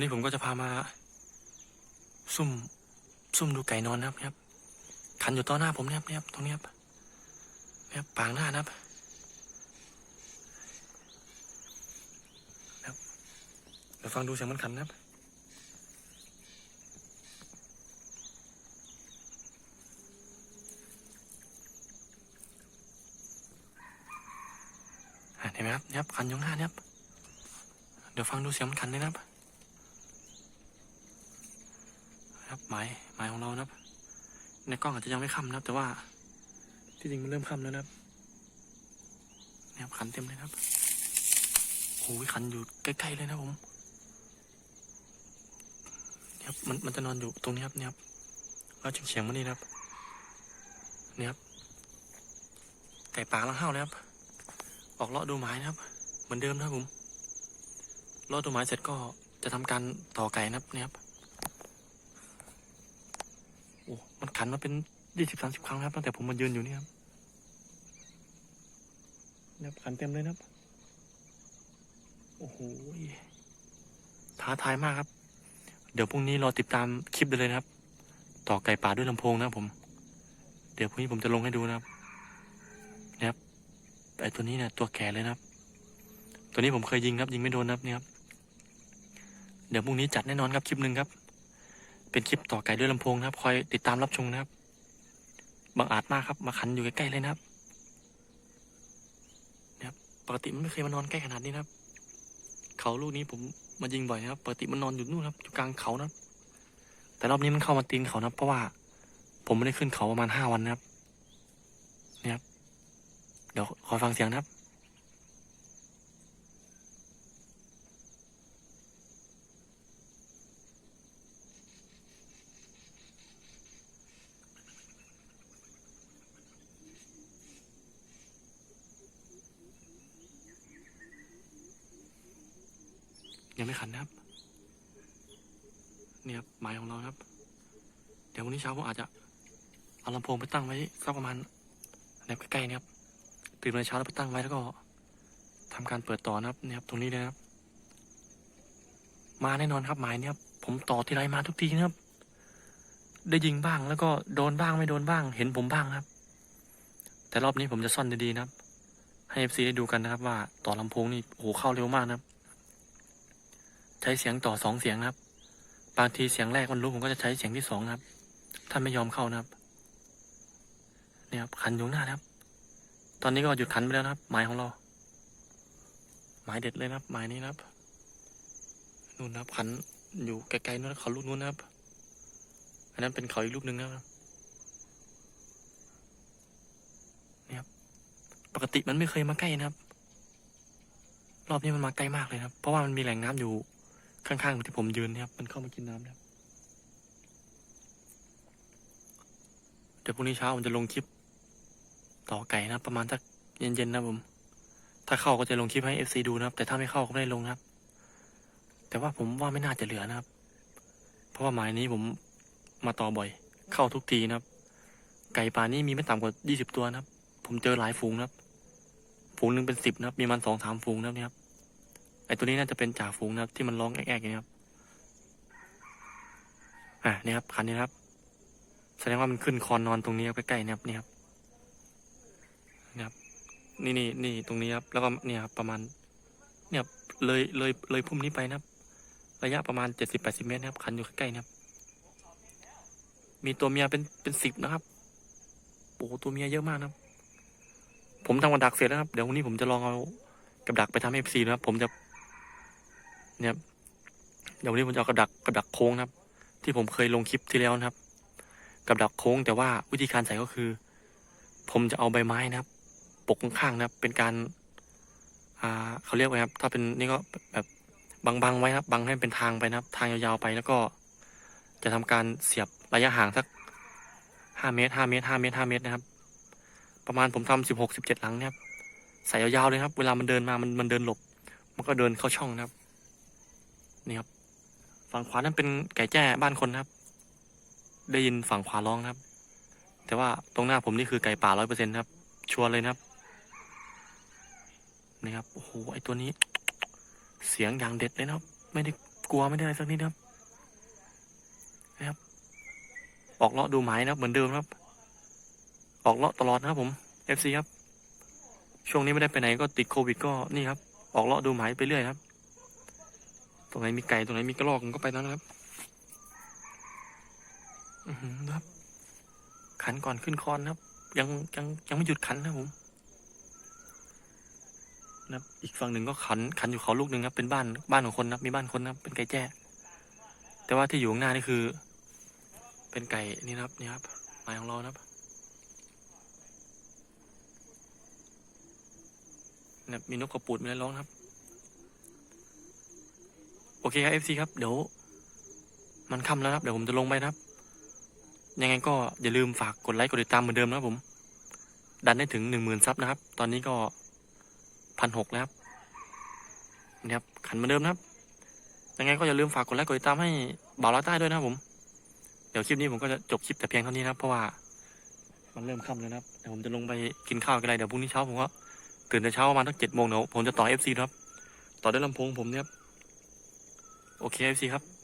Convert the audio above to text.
วันนี้ผมก็จะพามา ซุ่ม ซุ่มดูไก่นอนนะครับเนี่ยครับ ขันอยู่ต่อหน้าผมเนี่ยครับเนี่ยครับตรงนี้ครับเนี่ยครับปางหน้านะครับนะครับเดี๋ยวฟังดูเสียงมันขันนะครับเห็นไหมครับเนี่ยครับคันอยข้างหน้าเนี่ยครับเดี๋ยวฟังดูเสียงมันคันเลยนะครับครับ หมายหมายของเรานะครับ ในกล้องอาจจะยังไม่ค่ำนะครับ แต่ว่า ที่จริงมันเริ่มค่ำแล้วนะครับเนี่ยครับคันเต็มเลยครับโอ้ยคันอยู่ใกล้ๆเลยนะผมเนี่ยครับมันมันจะนอนอยู่ตรงนี้ครับเนี่ยครับแล้วเฉียงๆมานี่ครับเนี่ยครับไก่ป่ากำลังเห่าเลยครับออกเลาะดูไม้นะครับ เหมือนเดิมนะครับผมเลาะดูไม้เสร็จก็จะทำการต่อไก่นะครับเนี่ยครับ อ้มันขันมาเป็นยี่สิบสามสิบครั้งนะครับตั้งแต่ผมมายืนอยู่นี่ครับเนี่ยครับขันเต็มเลยนะครับ โอ้โหท้าทายมากครับ เดี๋ยวพรุ่งนี้รอติดตามคลิปได้เลยนะครับ ต่อไก่ป่าด้วยลำโพงนะครับผม เดี๋ยวพรุ่งนี้ผมจะลงให้ดูนะครับไอตัวนี้เนี่ยตัวแก่เลยนะครับ ตัวนี้ผมเคยยิงครับ ยิงไม่โดนนะครับเนี่ยครับ เดี๋ยวพรุ่งนี้จัดแน่นอนครับคลิปหนึ่งครับ เป็นคลิปต่อไก่ด้วยลำโพงนะครับ คอยติดตามรับชมนะครับบังอาจมากครับ มาขันอยู่ใกล้ๆเลยนะครับนะครับ ปกติมันไม่เคยมานอนใกล้ขนาดนี้นะครับ เขาลูกนี้ผมมายิงบ่อยนะครับ ปกติมันนอนอยู่นู่นครับอยู่กลางเขานะครับ แต่รอบนี้มันเข้ามาตีนเขานะครับ เพราะว่าผมไม่ได้ขึ้นเขาประมาณห้าวันนะครับเดี๋ยวขอฟังเสียงนะครับ ยังไม่ขันนะครับ เนี่ยครับหมายของเราครับ เดี๋ยววันนี้เช้าผมอาจจะเอาลำโพงไปตั้งไว้สักประมาณในใกล้ๆเนะครับตื่นมาเช้าแล้วไปตั้งไว้แล้วก็ทำการเปิดต่อนะครับเนี่ยครับตรงนี้เลยครับ มาแน่นอนครับหมายเนี่ยผมต่อทีไรมาทุกทีนะครับ ได้ยิงบ้างแล้วก็โดนบ้างไม่โดนบ้าง เห็นผมบ้างครับ แต่รอบนี้ผมจะซ่อนดีๆนะครับ ให้เอฟซีได้ดูกันนะครับ ว่าต่อลำโพงนี่โอ้โหเข้าเร็วมากนะครับ ใช้เสียงต่อสองเสียงนะครับ บางทีเสียงแรกมันรู้ผมก็จะใช้เสียงที่สองนะครับ ถ้าไม่ยอมเข้านะครับ เนี่ยครับขันอยู่หน้านะครับ ตอนนี้ก็หยุดขันไปแล้วนะครับ หมายของเรา หมายเด็ดเลยนะครับ หมายนี้นะครับ นู่นนะครับ ขันอยู่ไกลๆนู่นเขาลูกนู้นนะครับ อันนั้นเป็นเขาอีกลูกหนึ่งนะครับนี่ครับ ปกติมันไม่เคยมาใกล้นะครับ รอบนี้มันมาใกล้มากเลยนะครับ เพราะว่ามันมีแหล่งน้ำอยู่ ข้างๆที่ผมยืนนะครับ มันเข้ามากินน้ำนะครับเดี๋ยวพรุ่งนี้เช้าผมจะลงคลิป ต่อไก่นะครับ ประมาณสักเย็นๆนะผม ถ้าเข้าก็จะลงคลิปให้เอฟซีดูนะครับ แต่ถ้าไม่เข้าก็ไม่ได้ลงนะครับ แต่ว่าผมว่าไม่น่าจะเหลือนะครับ เพราะว่าหมายนี้ผมมาต่อบ่อย เข้าทุกทีนะครับ ไก่ป่านี้มีไม่ต่ำกว่ายี่สิบตัวนะครับ ผมเจอหลายฝูงนะครับ ฝูงหนึ่งเป็นสิบนะครับ มีมันสองสามฝูงนะครับ ไอตัวนี้น่าจะเป็นจ่าฝูงนะครับ ที่มันร้องแอกๆอย่างนี้ครับ อะนี่ครับคันนี้ครับ แสดงว่ามันขึ้นคอนนอนตรงนี้ครับใกล้ๆเนี่ยครับนี่ครับนะครับ นี่นี่นี่ตรงนี้ครับ แล้วก็เนี่ยครับประมาณ เนี่ยเลยเลยเลยพุ่มนี้ไปนะครับ ระยะประมาณเจ็ดสิบแปดสิบเมตรนะครับ คันอยู่ใกล้ๆนะครับ มีตัวเมียเป็นเป็นสิบนะครับโอ้ตัวเมียเยอะมากนะครับ ผมทำกับดักเสร็จแล้วครับ เดี๋ยววันนี้ผมจะลองเอากับดักไปทำเอฟซีนะครับ ผมจะ เนี่ยเดี๋ยววันนี้ผมจะเอากับดักกับดักโค้งครับ ที่ผมเคยลงคลิปที่แล้วนะครับ กับดักโค้งแต่ว่าวิธีการใส่ก็คือ ผมจะเอาใบไม้นะครับ ปกข้างๆนะครับ เป็นการอ่าเขาเรียกว่าครับ ถ้าเป็นนี่ก็แบบบังๆไว้ครับบังให้เป็นทางไปนะครับ ทางยาวๆไปแล้วก็ จะทำการเสียบระยะห่างสักห้าเมตรห้าเมตรห้าเมตรห้าเมตรนะครับ ประมาณผมทำสิบหกสิบเจ็ดหลังเนี่ยครับใส่ยาวๆเลยครับ เวลามันเดินมามันมันเดินหลบ มันก็เดินเข้าช่องนะครับ นี่ครับ ฝั่งขวานั่นเป็นไก่แจ้บ้านคนครับ ได้ยินฝั่งขวาร้องครับ แต่ว่าตรงหน้าผมนี่คือไก่ป่าร้อยเปอร์เซ็นต์ครับ ชัวร์เลยนะครับ นี่ครับ โอ้โห ไอตัวนี้ เสียงอย่างเด็ดเลยนะครับ ไม่ได้กลัวไม่ได้อะไรสักนิดนะครับ นะครับ ออกเลาะดูหมายนะครับ เหมือนเดิมครับ ออกเลาะตลอดนะครับผม FC ครับ ช่วงนี้ไม่ได้ไปไหนก็ติดโควิดก็นี่ครับ ออกเลาะดูหมายไปเรื่อยครับ ตรงไหนมีไก่ตรงไหนมีกระรอกผมก็ไปนั้นนะครับอือครับ ขันก่อนขึ้นคอนครับ ยังยังยังไม่หยุดขันนะผมนะครับอีกฝั่งหนึ่งก็ขันขันอยู่เขาลูกหนึ่งครับ เป็นบ้านบ้านของคนนะมีบ้านคนนะเป็นไก่แจ้ แต่ว่าที่อยู่ข้างหน้านี่คือ เป็นไก่นี่นะครับนี่ครับหมายของเรานะครับนะมีนกกระปูดมีอะไรร้องครับ โอเคครับ FC ครับเดี๋ยวมันค่ำแล้วครับเดี๋ยวผมจะลงไปนะครับ ยังไงก็อย่าลืมฝากกดไลค์กดติดตามเหมือนเดิมนะครับผม ดันได้ถึงหนึ่งหมื่นซับนะครับ ตอนนี้ก็พันหกแล้วครับนี่ครับขันเหมือนเดิมนะครับ ยังไงก็อย่าลืมฝากกดไลค์กดติดตามให้บ่าวลาใต้ด้วยนะครับผม เดี๋ยวคลิปนี้ผมก็จะจบคลิปแต่เพียงเท่านี้นะครับ เพราะว่ามันเริ่มค่ำแล้วนะครับเดี๋ยวผมจะลงไปกินข้าวกันอะไรเดี๋ยวพรุ่งนี้เช้าผมก็ตื่นแต่เช้าประมาณตั้งเจ็ดโมงเดี๋ยวผมจะต่อเอฟซีครับ ต่อด้วยลำโพงผมเนี่ยครับ โอเคเอฟซีครับ